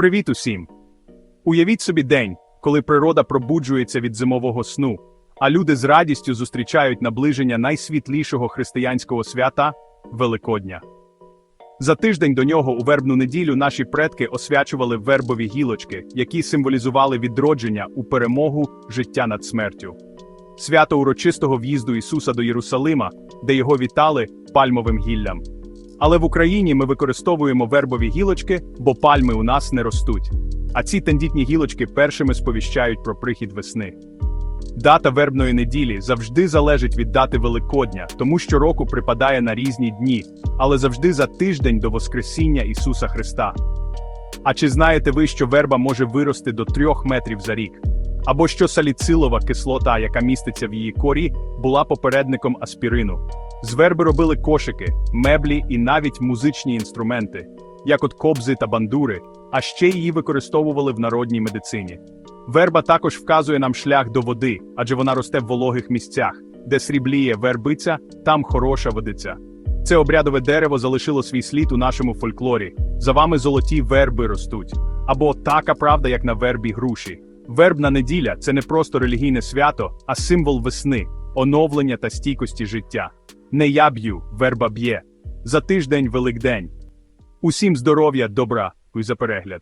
Привіт усім! Уявіть собі день, коли природа пробуджується від зимового сну, а люди з радістю зустрічають наближення найсвітлішого християнського свята Великодня. За тиждень до нього у вербну неділю наші предки освячували вербові гілочки, які символізували відродження у перемогу життя над смертю. Свято урочистого в'їзду Ісуса до Єрусалима, де його вітали пальмовим гіллям. Але в Україні ми використовуємо вербові гілочки, бо пальми у нас не ростуть. А ці тендітні гілочки першими сповіщають про прихід весни. Дата вербної неділі завжди залежить від дати Великодня, тому що року припадає на різні дні, але завжди за тиждень до Воскресіння Ісуса Христа. А чи знаєте ви, що верба може вирости до трьох метрів за рік? Або що саліцилова кислота, яка міститься в її корі, була попередником аспірину? З верби робили кошики, меблі і навіть музичні інструменти, як от кобзи та бандури, а ще її використовували в народній медицині. Верба також вказує нам шлях до води, адже вона росте в вологих місцях, де срібліє вербиця, там хороша водиця. Це обрядове дерево залишило свій слід у нашому фольклорі. За вами золоті верби ростуть. Або така правда, як на вербі груші. Вербна неділя це не просто релігійне свято, а символ весни, оновлення та стійкості життя. Не я б'ю, верба б'є. За тиждень Великдень. Усім здоров'я, добра і за перегляд.